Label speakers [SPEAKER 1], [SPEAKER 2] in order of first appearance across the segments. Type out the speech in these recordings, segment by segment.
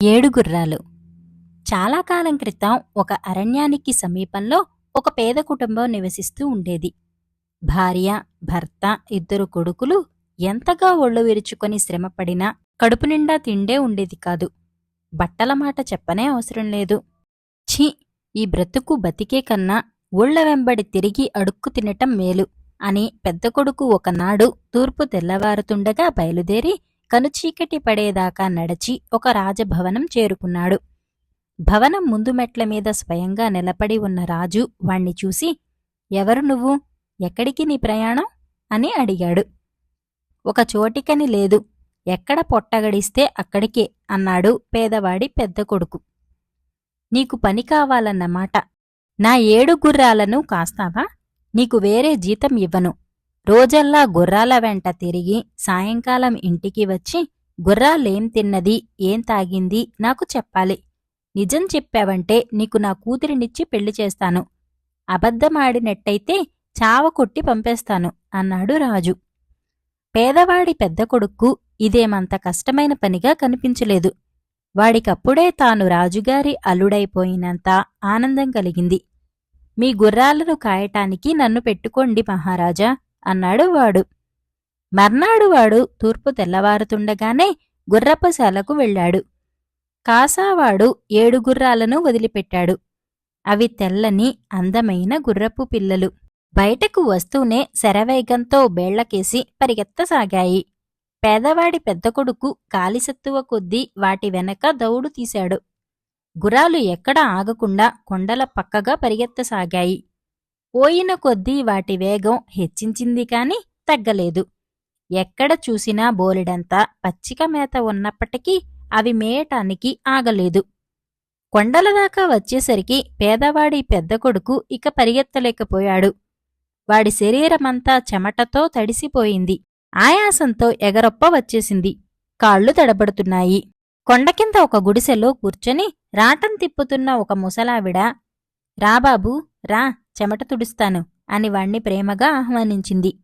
[SPEAKER 1] ఏడు గుర్రాలు. చాలా కాలం క్రితం ఒక అరణ్యానికి సమీపంలో ఒక పేద కుటుంబం నివసిస్తూ ఉండేది. భార్య భర్త ఇద్దరు కొడుకులు ఎంతగా ఒళ్ళు విరుచుకొని శ్రమపడినా కడుపు నిండా తిండే ఉండేది కాదు. బట్టల మాట చెప్పనే అవసరం లేదు. ఛీ! ఈ బ్రతుకు బతికే కన్నా ఒళ్ళ వెంబడి తిరిగి అడుక్కు తినటం మేలు అని పెద్ద కొడుకు ఒకనాడు తూర్పు తెల్లవారుతుండగా బయలుదేరి కనుచీకటి పడేదాకా నడచి ఒక రాజభవనం చేరుకున్నాడు. భవనం ముందు మెట్ల మీద స్వయంగా నిలబడి ఉన్న రాజు వాణ్ణి చూసి ఎవరు నువ్వు? ఎక్కడికి నీ ప్రయాణం? అని అడిగాడు. ఒక చోటికని లేదు. ఎక్కడ పొట్టగడిస్తే అక్కడికే అన్నాడు పేదవాడి పెద్ద కొడుకు. నీకు పని కావాలన్నమాట. నా ఏడు గుర్రాలను కాస్తావా? నీకు వేరే జీతం ఇవ్వను. రోజల్లా గుర్రాల వెంట తిరిగి సాయంకాలం ఇంటికి వచ్చి గుర్రాలేం తిన్నది? ఏం తాగింది? నాకు చెప్పాలి. నిజం చెప్పావంటే నీకు నా కూతురినిచ్చి పెళ్ళి చేస్తాను. అబద్ధమాడినట్టయితే చావ కొట్టి పంపేస్తాను అన్నాడు రాజు. పేదవాడి పెద్ద కొడుక్కు ఇదేమంత కష్టమైన పనిగా కనిపించలేదు. వాడికప్పుడే తాను రాజుగారి అల్లుడైపోయినంత ఆనందం కలిగింది. మీ గుర్రాలను కాయటానికి నన్ను పెట్టుకోండి మహారాజా. అన్నాడు వాడు. మర్నాడు వాడు తూర్పు తెల్లవారుతుండగానే గుర్రపశాలకు వెళ్ళాడు. కాసావాడు ఏడు గుర్రాలను వదిలిపెట్టాడు. అవి తెల్లని అందమైన గుర్రపు పిల్లలు. బయటకు వస్తూనే శరవేగంతో బేళ్ళకేసి పరిగెత్తసాగాయి. పేదవాడి పెద్ద కొడుకు కాలిసత్తువ కొద్దీ వాటి వెనక దౌడు తీశాడు. గుర్రాలు ఎక్కడ ఆగకుండా కొండల పక్కగా పరిగెత్తసాగాయి. పోయిన కొద్దీ వాటి వేగం హెచ్చించింది కాని తగ్గలేదు. ఎక్కడ చూసినా బోలెడంతా పచ్చిక మేత ఉన్నప్పటికీ అవి మేయటానికి ఆగలేదు. కొండల దాకా వచ్చేసరికి పేదవాడి పెద్ద కొడుకు ఇక పరిగెత్తలేకపోయాడు. వాడి శరీరమంతా చెమటతో తడిసిపోయింది. ఆయాసంతో ఎగరొప్ప వచ్చేసింది. కాళ్ళు తడబడుతున్నాయి. కొండకింద ఒక గుడిసెలో కూర్చొని రాటం తిప్పుతున్న ఒక ముసలావిడ రాబాబు రా చెమట తుడుస్తాను అని వాణ్ణి ప్రేమగా ఆహ్వానించింది.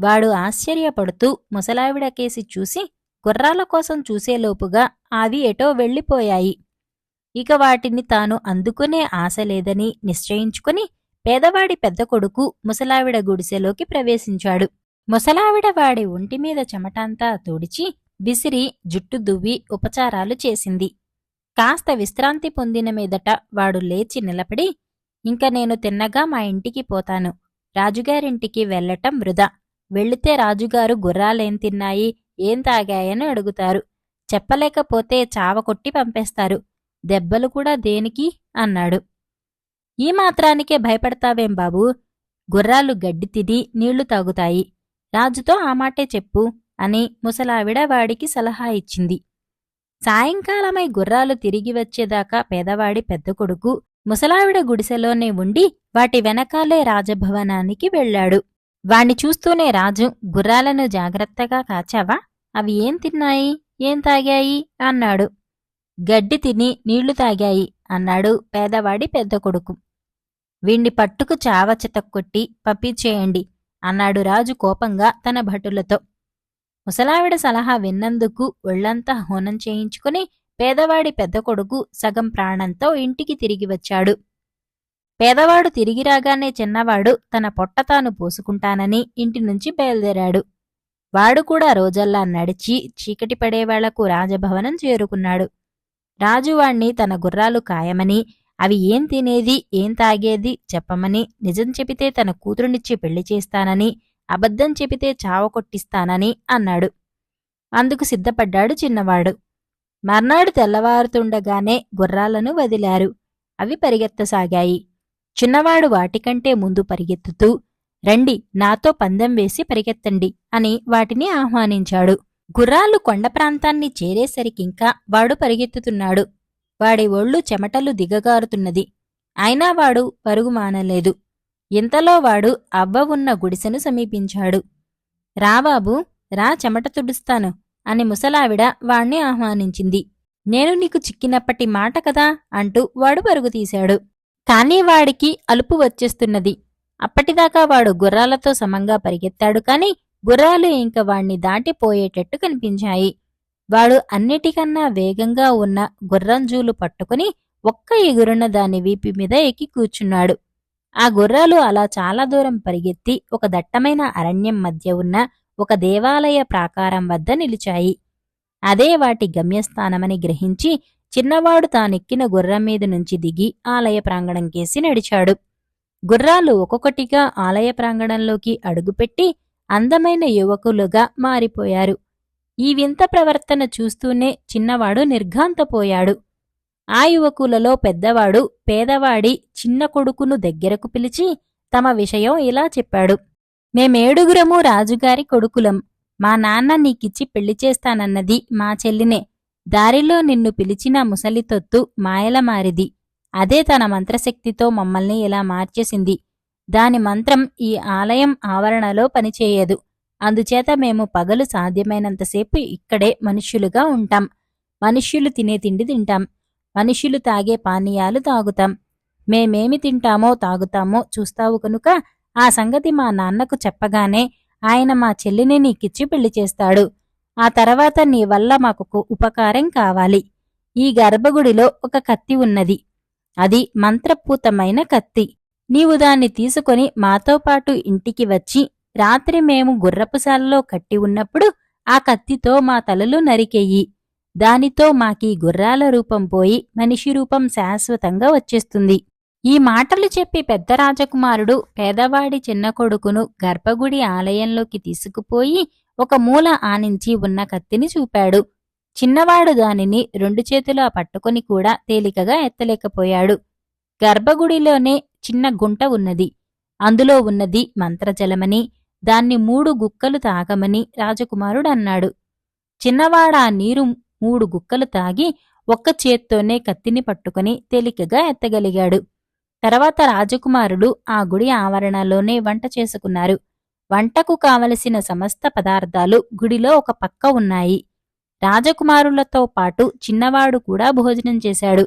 [SPEAKER 1] వాడు ఆశ్చర్యపడుతూ ముసలావిడకేసి చూసి గుర్రాల కోసం చూసేలోపుగా అవి ఎటో వెళ్ళిపోయాయి. ఇక వాటిని తాను అందుకునే ఆశ లేదని నిశ్చయించుకుని పేదవాడి పెద్ద కొడుకు ముసలావిడ గుడిసెలోకి ప్రవేశించాడు. ముసలావిడ వాడి ఒంటిమీద చెమటంతా తుడిచి విసిరి జుట్టు దువ్వి ఉపచారాలు చేసింది. కాస్త విశ్రాంతి పొందిన మీదట వాడు లేచి నిలబడి ఇంక నేను తిన్నగా మా ఇంటికి పోతాను. రాజుగారింటికి వెళ్ళటం వృధా. వెళితే రాజుగారు గుర్రాలేం తిన్నాయి? ఏం తాగాయని అడుగుతారు. చెప్పలేకపోతే చావకొట్టి పంపేస్తారు. దెబ్బలు కూడా దేనికి? అన్నాడు. ఈ మాత్రానికే భయపడతావేం బాబూ? గుర్రాలు గడ్డి తిని నీళ్ళు తాగుతాయి. రాజుతో ఆ మాటే చెప్పు అని ముసలావిడ వాడికి సలహా ఇచ్చింది. సాయంకాలమై గుర్రాలు తిరిగి వచ్చేదాకా పేదవాడి పెద్ద కొడుకు ముసలావిడ గుడిసెలోనే ఉండి వాటి వెనకాలే రాజభవనానికి వెళ్ళాడు. వాణ్ణి చూస్తూనే రాజు గుర్రాలను జాగ్రత్తగా కాచావా? అవి ఏం తిన్నాయి? ఏం తాగాయి? అన్నాడు. గడ్డి తిని నీళ్ళు తాగాయి అన్నాడు పేదవాడి పెద్ద కొడుకు. వీణ్ణి పట్టుకు చావ చితక్కొట్టి పంపించేయండి అన్నాడు రాజు కోపంగా తన భటులతో. ముసలావిడ సలహా విన్నందుకు ఒళ్ళంతా హోనం చేయించుకుని పేదవాడి పెద్ద కొడుకు సగం ప్రాణంతో ఇంటికి తిరిగి వచ్చాడు. పేదవాడు తిరిగి రాగానే చిన్నవాడు తన పొట్ట తాను పోసుకుంటానని ఇంటి నుంచి బయలుదేరాడు. వాడు కూడా రోజల్లా నడిచి చీకటి పడేవాళ్ళకు రాజభవనం చేరుకున్నాడు. రాజువాణ్ణి తన గుర్రాలు కాయమని అవి ఏం తినేది ఏం తాగేది చెప్పమని నిజం చెబితే తన కూతురునిచ్చి పెళ్ళి చేస్తానని అబద్ధం చెబితే చావ కొట్టిస్తానని అన్నాడు. అందుకు సిద్ధపడ్డాడు చిన్నవాడు. మర్నాడు తెల్లవారుతుండగానే గుర్రాలను వదిలారు. అవి పరిగెత్తసాగాయి. చిన్నవాడు వాటికంటే ముందు పరిగెత్తుతూ రండి నాతో పందెం వేసి పరిగెత్తండి అని వాటిని ఆహ్వానించాడు. గుర్రాలు కొండ ప్రాంతాన్ని చేరేసరికింకా వాడు పరిగెత్తుతున్నాడు. వాడి ఒళ్ళు చెమటలు దిగగారుతున్నది. అయినా వాడు పరుగు మానలేదు. ఇంతలో వాడు అవ్వ ఉన్న గుడిసెను సమీపించాడు. రాబాబు రా చెమట తుడుస్తాను. అని ముసలావిడ వాణ్ణి ఆహ్వానించింది. నేను నీకు చిక్కినప్పటి మాట కదా అంటూ వాడు పరుగు తీశాడు. కానీ వాడికి అలుపు వచ్చేస్తున్నది. అప్పటిదాకా వాడు గుర్రాలతో సమంగా పరిగెత్తాడు కాని గుర్రాలు ఇంక వాణ్ణి దాటిపోయేటట్టు కనిపించాయి. వాడు అన్నిటికన్నా వేగంగా ఉన్న గుర్రంజూలు పట్టుకుని ఒక్క ఎగురున దాని వీపి మీద ఎక్కి కూర్చున్నాడు. ఆ గుర్రాలు అలా చాలా దూరం పరిగెత్తి ఒక దట్టమైన అరణ్యం మధ్య ఉన్న ఒక దేవాలయ ప్రాకారం వద్ద నిలిచాయి. అదే వాటి గమ్యస్థానమని గ్రహించి చిన్నవాడు తానెక్కిన గుర్రం మీద నుంచి దిగి ఆలయ ప్రాంగణం కేసి నడిచాడు. గుర్రాలు ఒక్కొక్కటిగా ఆలయ ప్రాంగణంలోకి అడుగుపెట్టి అందమైన యువకులుగా మారిపోయారు. ఈ వింత ప్రవర్తన చూస్తూనే చిన్నవాడు నిర్ఘాంతపోయాడు. ఆ యువకులలో పెద్దవాడు పేదవాడి చిన్న కొడుకును దగ్గరకు పిలిచి తమ విషయం ఇలా చెప్పాడు. మేమేడుగురము రాజుగారి కొడుకులం. మా నాన్న నీకిచ్చి పెళ్ళి చేస్తానన్నది మా చెల్లినే. దారిలో నిన్ను పిలిచిన ముసలితొత్తు మాయలమారిది అదే తన మంత్రశక్తితో మమ్మల్ని ఇలా మార్చేసింది. దాని మంత్రం ఈ ఆలయం ఆవరణలో పనిచేయదు. అందుచేత మేము పగలు సాధ్యమైనంతసేపు ఇక్కడే మనుష్యులుగా ఉంటాం. మనుష్యులు తినే తిండి తింటాం. మనుష్యులు తాగే పానీయాలు తాగుతాం. మేమేమి తింటామో తాగుతామో చూస్తావు కనుక ఆ సంగతి మా నాన్నకు చెప్పగానే ఆయన మా చెల్లిని నీకిచ్చి పెళ్ళి చేస్తాడు. ఆ తర్వాత నీ వల్ల మాకు ఉపకారం కావాలి. ఈ గర్భగుడిలో ఒక కత్తి ఉన్నది. అది మంత్రపూతమైన కత్తి. నీవు దాన్ని తీసుకొని మాతో పాటు ఇంటికి వచ్చి రాత్రి మేము గుర్రపుశాలలో కట్టి ఉన్నప్పుడు ఆ కత్తితో మా తలలు నరికెయ్యి దానితో మాకీ గుర్రాల రూపం పోయి మనిషి రూపం శాశ్వతంగా వచ్చేస్తుంది. ఈ మాటలు చెప్పి పెద్ద రాజకుమారుడు పేదవాడి చిన్న కొడుకును గర్భగుడి ఆలయంలోకి తీసుకుపోయి ఒక మూల ఆనించి ఉన్న కత్తిని చూపాడు. చిన్నవాడు దానిని రెండు చేతులా పట్టుకొని కూడా తేలికగా ఎత్తలేకపోయాడు. గర్భగుడిలోనే చిన్న గుంట ఉన్నది. అందులో ఉన్నది మంత్రజలమని దాన్ని మూడు గుక్కలు తాగమని రాజకుమారుడు అన్నాడు. ఆ నీరు మూడు గుక్కలు తాగి ఒక్క చేత్తోనే కత్తిని పట్టుకుని తేలికగా ఎత్తగలిగాడు. తర్వాత రాజకుమారుడు ఆ గుడి ఆవరణలోనే వంట చేసుకున్నారు. వంటకు కావలసిన సమస్త పదార్థాలు గుడిలో ఒక పక్క ఉన్నాయి. రాజకుమారులతో పాటు చిన్నవాడు కూడా భోజనం చేశాడు.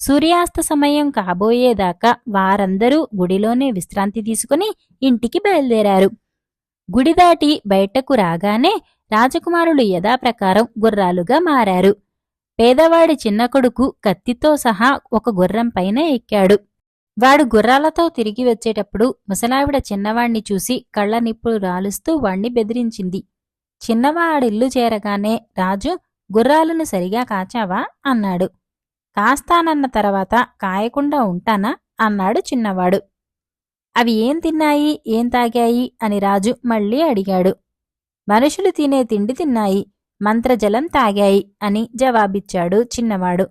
[SPEAKER 1] సూర్యాస్త సమయం కాబోయేదాకా వారందరూ గుడిలోనే విశ్రాంతి తీసుకుని ఇంటికి బయలుదేరారు. గుడి దాటి బయటకు రాగానే రాజకుమారులు యథాప్రకారం గుర్రాలుగా మారారు. పేదవాడి చిన్న కొడుకు కత్తితో సహా ఒక గుర్రం పైన ఎక్కాడు. వాడు గుర్రాలతో తిరిగి వచ్చేటప్పుడు ముసలావిడ చిన్నవాణ్ణి చూసి కళ్ళ నిప్పులు రాలుస్తూ వాణ్ణి బెదిరించింది. చిన్నవాడిల్లు చేరగానే రాజు గుర్రాలను సరిగా కాచావా? అన్నాడు. కాస్తానన్న తర్వాత కాయకుండా ఉంటానా? అన్నాడు చిన్నవాడు. అవి ఏం తిన్నాయి? ఏం తాగాయి? అని రాజు మళ్ళీ అడిగాడు. మనుషులు తినే తిండి తిన్నాయి. మంత్రజలం తాగాయి అని జవాబిచ్చాడు చిన్నవాడు.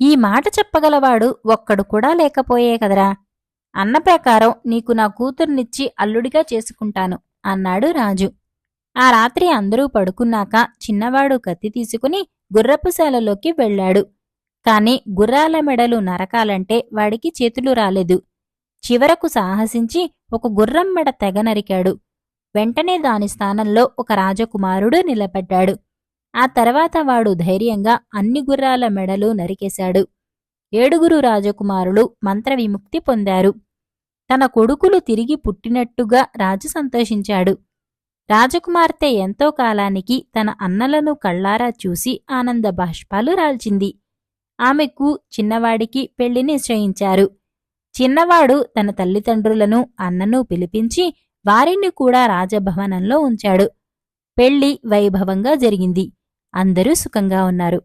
[SPEAKER 1] ఈ మాట చెప్పగలవాడు ఒక్కడు కూడా లేకపోయే కదరా. అన్న ప్రకారం నీకు నా కూతుర్నిచ్చి అల్లుడిగా చేసుకుంటాను అన్నాడు రాజు. ఆ రాత్రి అందరూ పడుకున్నాక చిన్నవాడు కత్తి తీసుకుని గుర్రపుశాలలోకి వెళ్ళాడు. కాని గుర్రాల మెడలు నరకాలంటే వాడికి చేతులు రాలేదు. చివరకు సాహసించి ఒక గుర్రం మెడ తెగ నరికాడు. వెంటనే దాని స్థానంలో ఒక రాజకుమారుడు నిలబడ్డాడు. ఆ తర్వాత వాడు ధైర్యంగా అన్ని గుర్రాల మెడలు నరికేశాడు. ఏడుగురు రాజకుమారులు మంత్ర విముక్తి పొందారు. తన కొడుకులు తిరిగి పుట్టినట్టుగా రాజు సంతోషించాడు. రాజకుమార్తె ఎంతో కాలానికి తన అన్నలను కళ్ళారా చూసి ఆనంద బాష్పాలు రాల్చింది. ఆమెకు చిన్నవాడికి పెళ్ళి నిశ్చయించారు చిన్నవాడు తన తల్లిదండ్రులను అన్నను పిలిపించి వారిని కూడా రాజభవనంలో ఉంచాడు. పెళ్ళి వైభవంగా జరిగింది. అందరూ సుఖంగా ఉన్నారు.